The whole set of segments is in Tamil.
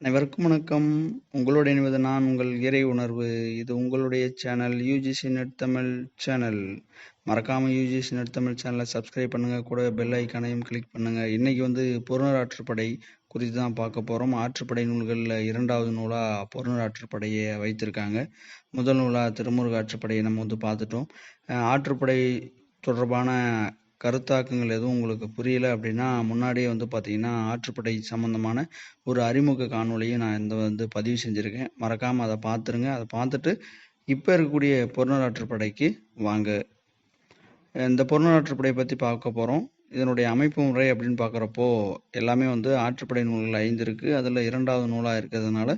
அனைவருக்கும் வணக்கம். உங்களோடு இணைவது நான் உங்கள் இறை உணர்வு. இது உங்களுடைய channel UGC NET Tamil channel. மறக்காமல் யூஜிசி நெட் தமிழ் சேனலை சப்ஸ்கிரைப் பண்ணுங்க. கூட பெல் ஐக்கானையும் கிளிக் பண்ணுங்கள் இன்றைக்கி வந்து பொருணராற்றுப்படை குறித்து தான் பார்க்க போகிறோம் ஆற்றுப்படை நூல்களில் இரண்டாவது நூலா பொருணராற்றுப்படையை வைத்திருக்காங்க. முதல் நூலாக திருமுருக ஆற்றுப்படையை நம்ம வந்து பார்த்துட்டோம். ஆற்றுப்படை தொடர்பான கருத்தாக்கங்கள் எதுவும் உங்களுக்கு புரியல அப்படின்னா முன்னாடியே வந்து பார்த்தீங்கன்னா ஆற்றுப்படை சம்பந்தமான ஒரு அறிமுக காணொலியும் நான் இந்த வந்து பதிவு செஞ்சுருக்கேன். மறக்காமல் அதை பார்த்துருங்க அதை பார்த்துட்டு இப்போ இருக்கக்கூடிய பொருளாற்றுப்படைக்கு வாங்க. இந்த பொருணராற்றுப்படையை பற்றி பார்க்க போகிறோம் இதனுடைய அமைப்பு முறை அப்படின்னு பார்க்குறப்போ எல்லாமே வந்து ஆற்றுப்படை நூல்கள் ஐந்து இருக்குது அதில் இரண்டாவது நூலாக இருக்கிறதுனால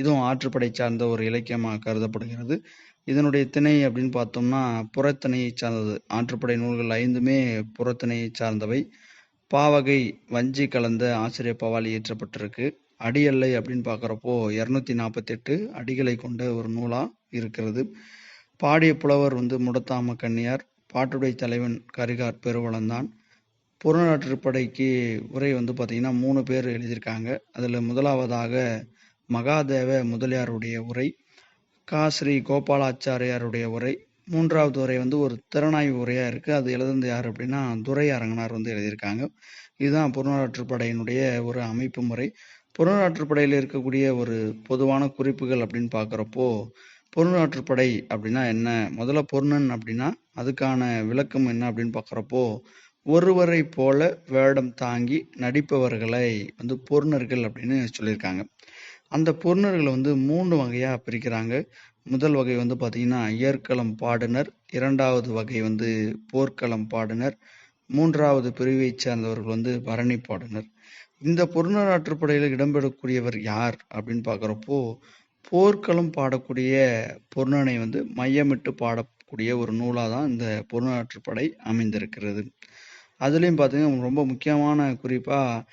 இதுவும் ஆற்றுப்படை சார்ந்த ஒரு இலக்கியமாக கருதப்படுகிறது. இதனுடைய திணை அப்படின்னு பார்த்தோம்னா புறத்திணையை சார்ந்தது. ஆற்றுப்படை நூல்கள் ஐந்துமே புறத்திணையை சார்ந்தவை. பாவகை வஞ்சி கலந்த ஆசிரியர் பவாலி இயற்றப்பட்டிருக்கு. அடியல்லை அப்படின்னு பார்க்குறப்போ இரநூத்தி நாற்பத்தெட்டு அடிகளை கொண்ட ஒரு நூலாக இருக்கிறது. பாடிய புலவர் வந்து முடத்தாம கன்னியார். பாட்டுடைய தலைவன் கரிகார் பெருவளந்தான் புறநாற்றுப்படைக்கு உரை வந்து பார்த்திங்கன்னா மூணு பேர் எழுதியிருக்காங்க. அதில் முதலாவதாக மகாதேவ முதலியாருடைய உரை கா ஸ்ரீ கோபாலாச்சாரியாருடைய உரை. மூன்றாவது உரை வந்து ஒரு திறனாய்வு உரையாக இருக்குது அது எழுதுனது யார் அப்படின்னா துரை அரங்கனார் வந்து எழுதியிருக்காங்க. இதுதான் புறநாற்றுப்படையினுடைய ஒரு அமைப்பு முறை. புறநாற்றுப்படையில் இருக்கக்கூடிய ஒரு பொதுவான குறிப்புகள் அப்படின்னு பார்க்குறப்போ பொருநாற்றுப்படை அப்படின்னா என்ன? முதல்ல பொருணன் அப்படின்னா அதுக்கான விளக்கம் என்ன அப்படின்னு பார்க்குறப்போ ஒருவரை போல வேடம் தாங்கி நடிப்பவர்களை வந்து பொருணர்கள் அப்படின்னு சொல்லியிருக்காங்க. அந்த பொருணர்களை வந்து மூன்று வகையாக பிரிக்கிறாங்க. முதல் வகை வந்து பார்த்திங்கன்னா இயற்களம் பாடுனர். இரண்டாவது வகை வந்து போர்க்களம் பாடுனர். மூன்றாவது பிரிவை சார்ந்தவர்கள் வந்து பரணி பாடுனர். இந்த பொருணராற்றுப்படையில் இடம்பெறக்கூடியவர் யார் அப்படின்னு பார்க்குறப்போ போர்க்களம் பாடக்கூடிய பொருணனை வந்து மையமிட்டு பாடக்கூடிய ஒரு நூலாக தான் இந்த பொருணராற்றுப்படை அமைந்திருக்கிறது. அதுலேயும் பார்த்தீங்கன்னா ரொம்ப முக்கியமான குறிப்பாக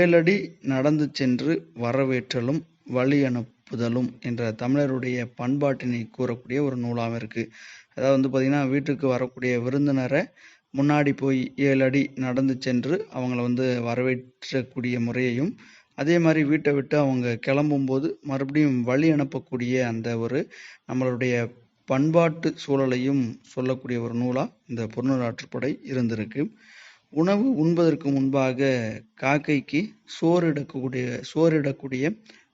ஏழடி நடந்து சென்று வரவேற்றலும் வழி அனுப்புதலும் என்ற தமிழருடைய பண்பாட்டினை கூறக்கூடிய ஒரு நூலாகவும் இருக்குது அதாவது வந்து பார்த்திங்கன்னா வீட்டுக்கு வரக்கூடிய விருந்தினரை முன்னாடி போய் ஏழு அடி நடந்து சென்று அவங்கள வந்து வரவேற்றக்கூடிய முறையையும் அதே மாதிரி வீட்டை விட்டு அவங்க கிளம்பும்போது மறுபடியும் வழி அனுப்பக்கூடிய அந்த ஒரு நம்மளுடைய பண்பாட்டு சூழலையும் சொல்லக்கூடிய ஒரு நூலாக இந்த பொருளாற்றுப்படை இருந்திருக்கு. உணவு உண்பதற்கு முன்பாக காக்கைக்கு சோறிடக்கூடிய சோறிடக்கூடிய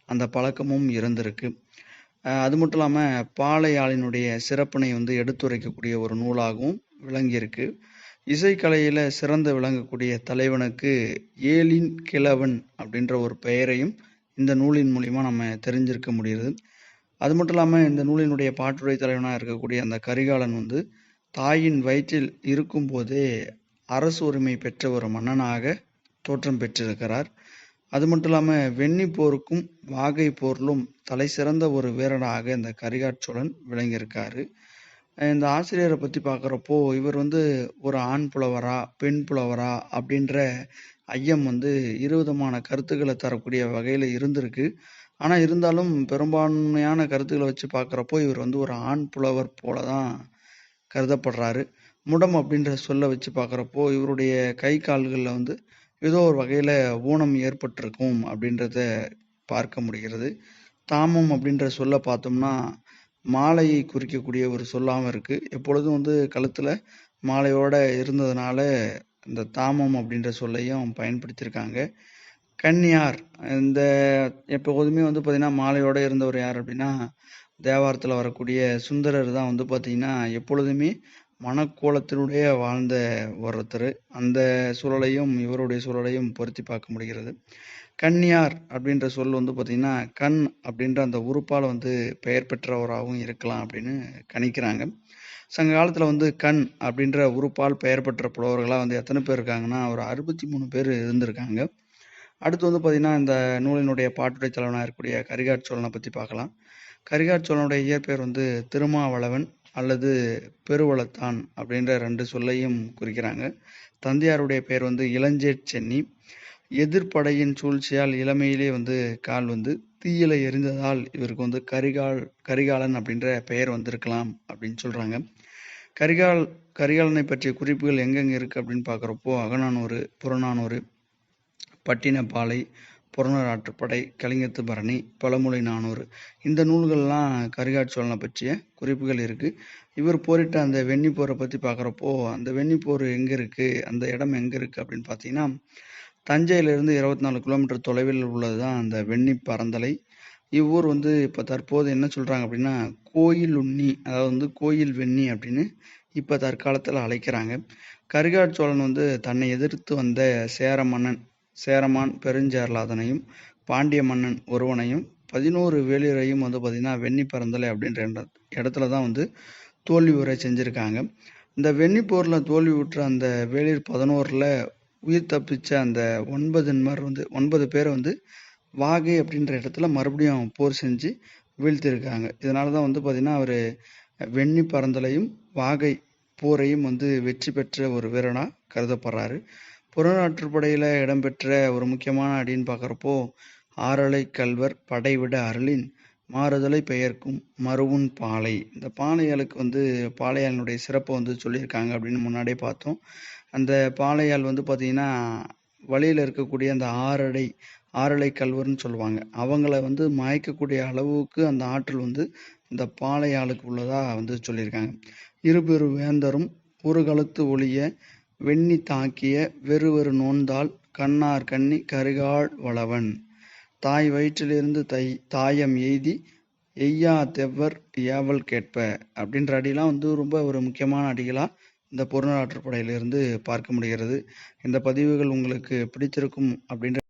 அந்த பழக்கமும் இருந்திருக்கு. அது மட்டும் இல்லாமல் பாலையாளினுடைய சிறப்பினை வந்து எடுத்துரைக்கக்கூடிய ஒரு நூலாகவும் விளங்கியிருக்கு. இசைக்கலையில் சிறந்து விளங்கக்கூடிய தலைவனுக்கு ஏலின் கிழவன் அப்படின்ற ஒரு பெயரையும் இந்த நூலின் மூலிமா நம்ம தெரிஞ்சிருக்க முடியுது. அது மட்டும் இல்லாமல் இந்த நூலினுடைய பாட்டுரை தலைவனாக இருக்கக்கூடிய அந்த கரிகாலன் வந்து தாயின் வயிற்றில் இருக்கும்போதே அரசு உரிமை பெற்ற ஒரு மன்னனாக தோற்றம் பெற்றிருக்கிறார். அது மட்டும் இல்லாமல் வெண்ணி போருக்கும் வாகை போரிலும் தலை சிறந்த ஒரு வீரனாக இந்த கரிகாட்சோழன் விளங்கியிருக்காரு. இந்த ஆசிரியரை பற்றி பார்க்குறப்போ இவர் வந்து ஒரு ஆண் புலவரா பெண் புலவரா அப்படின்ற ஐயம் வந்து இருவிதமான கருத்துக்களை தரக்கூடிய வகையில் இருந்திருக்கு. ஆனால் இருந்தாலும் பெரும்பான்மையான கருத்துக்களை வச்சு பார்க்குறப்போ இவர் வந்து ஒரு ஆண் புலவர் போல தான் கருதப்படுறாரு. முடம் அப்படின்ற சொல்ல வச்சு பார்க்குறப்போ இவருடைய கை கால்களில் வந்து ஏதோ ஒரு வகையில் ஊனம் ஏற்பட்டிருக்கும் அப்படின்றத பார்க்க முடிகிறது. தாமம் அப்படின்ற சொல்ல பார்த்தோம்னா மாலையை குறிக்கக்கூடிய ஒரு சொல்லாமல் இருக்குது எப்பொழுதும் வந்து கழுத்தில் மாலையோடு இருந்ததுனால இந்த தாமம் அப்படின்ற சொல்லையும் பயன்படுத்தியிருக்காங்க. கன்னியார் இந்த எப்போதுமே வந்து பார்த்திங்கன்னா மாலையோடு இருந்தவர் யார் அப்படின்னா தேவாரத்தில் வரக்கூடிய சுந்தரர் தான் வந்து பார்த்திங்கன்னா எப்பொழுதுமே மனக்கோலத்தினுடைய வாழ்ந்த ஒருத்தர். அந்த சூழலையும் இவருடைய சூழலையும் பொருத்தி பார்க்க முடிகிறது. கன்னியார் அப்படின்ற சொல் வந்து பார்த்திங்கன்னா கண் அப்படின்ற அந்த உறுப்பால் வந்து பெயர் பெற்றவராகவும் இருக்கலாம் அப்படின்னு கணிக்கிறாங்க. சங்க காலத்தில் வந்து கண் அப்படின்ற உறுப்பால் பெயர் பெற்ற புலவர்களாக வந்து எத்தனை பேர் இருக்காங்கன்னா ஒரு அறுபத்தி மூணு பேர் இருந்திருக்காங்க. அடுத்து வந்து பார்த்திங்கன்னா இந்த நூலினுடைய பாட்டுடை தலைவனாக இருக்கக்கூடிய கரிகாட் சோழனை பற்றி பார்க்கலாம். கரிகாட் சோழனுடைய இயற்பெயர் வந்து திருமாவளவன். அல்லது பெருவளத்தான் அப்படின்ற ரெண்டு சொல்லையும் குறிக்கிறாங்க. தந்தையாருடைய பெயர் வந்து இளஞ்சேட் சென்னி எதிர்ப்படையின் சூழ்ச்சியால் இளமையிலே வந்து கால் வந்து தீயில எரிந்ததால் இவருக்கு வந்து கரிகால் கரிகாலன் அப்படின்ற பெயர் வந்திருக்கலாம் அப்படின்னு சொல்கிறாங்க கரிகால் கரிகாலனை பற்றிய குறிப்புகள் எங்கெங்கே இருக்குது அப்படின்னு பார்க்குறப்போ அகநானூறு புறநானூறு பட்டினப்பாலை புறநூறு ஆற்றுப்படை கலிங்கத்து பரணி பழமொழி நானூறு. இந்த நூல்கள்லாம் கரிகாட் சோழனை பற்றிய குறிப்புகள் இருக்குது இவர் போரிட்ட அந்த வெண்ணி போரை பற்றி பார்க்குறப்போ அந்த வெண்ணி போர் எங்கே இருக்குது அந்த இடம் எங்கே இருக்குது அப்படின்னு பார்த்தீங்கன்னா தஞ்சையிலிருந்து இருபத்தி நாலு கிலோமீட்டர் தொலைவில் உள்ளது தான் அந்த வெண்ணி பரந்தலை. இவ்வூர் வந்து இப்போ தற்போது என்ன சொல்கிறாங்க அப்படின்னா கோயில் உண்ணி அதாவது வந்து கோயில் வெண்ணி அப்படின்னு இப்போ தற்காலத்தில் அழைக்கிறாங்க. கரிகாட்சோழன் வந்து தன்னை எதிர்த்து வந்த சேர மன்னன் சேரமான் பெருஞ்சேரலாதனையும் பாண்டிய மன்னன் ஒருவனையும் பதினோரு வேலியரையும் வந்து பார்த்திங்கன்னா வெண்ணி பரந்தலை அப்படின்ற இடத்துல தான் வந்து தோல்வி உரை செஞ்சுருக்காங்க. இந்த வெண்ணி போரில் தோல்வி விட்டுற அந்த வேளிர் பதினோரில் உயிர் தப்பிச்ச அந்த ஒன்பதுன்மர் வந்து ஒன்பது பேரை வந்து வாகை அப்படின்ற இடத்துல மறுபடியும் போர் செஞ்சு வீழ்த்திருக்காங்க. இதனால தான் வந்து பார்த்திங்கன்னா அவர் வெண்ணி பரந்தலையும் வாகை போரையும் வந்து வெற்றி பெற்ற ஒரு வீரனாக கருதப்படுறாரு. புறநாற்றுப்படையில் இடம்பெற்ற ஒரு முக்கியமான அடின்னு பார்க்குறப்போ ஆரலை கல்வர் படைவிட அருளின் மாறுதலை பெயர்க்கும் மருவுன் பாலை. இந்த பாலையாளுக்கு வந்து பாலையாளினுடைய சிறப்பை வந்து சொல்லியிருக்காங்க அப்படின்னு முன்னாடியே பார்த்தோம். அந்த பாலையாள் வந்து பார்த்திங்கன்னா வழியில் இருக்கக்கூடிய அந்த ஆறடை ஆறலை கல்வர்னு சொல்லுவாங்க. அவங்கள வந்து மயக்கக்கூடிய அளவுக்கு அந்த ஆற்றல் வந்து இந்த பாலையாளுக்கு உள்ளதாக வந்து சொல்லியிருக்காங்க. இருபெரு வேந்தரும் ஒரு கழுத்து ஒளிய வெண்ணி தாக்கிய வெறுவெறு நோந்தால் கண்ணார் கண்ணி கருகாள் வளவன். தாய் வயிற்றிலிருந்து தை தாயம் எய்தி எய்யா தெவ்வர் ஏவல் கேட்ப அப்படின்ற அடிலாம் வந்து ரொம்ப ஒரு முக்கியமான அடிகளாக இந்த புறநாற்றுப்படையிலிருந்து பார்க்க முடிகிறது. இந்த பதிவுகள் உங்களுக்கு பிடித்திருக்கும் அப்படின்ற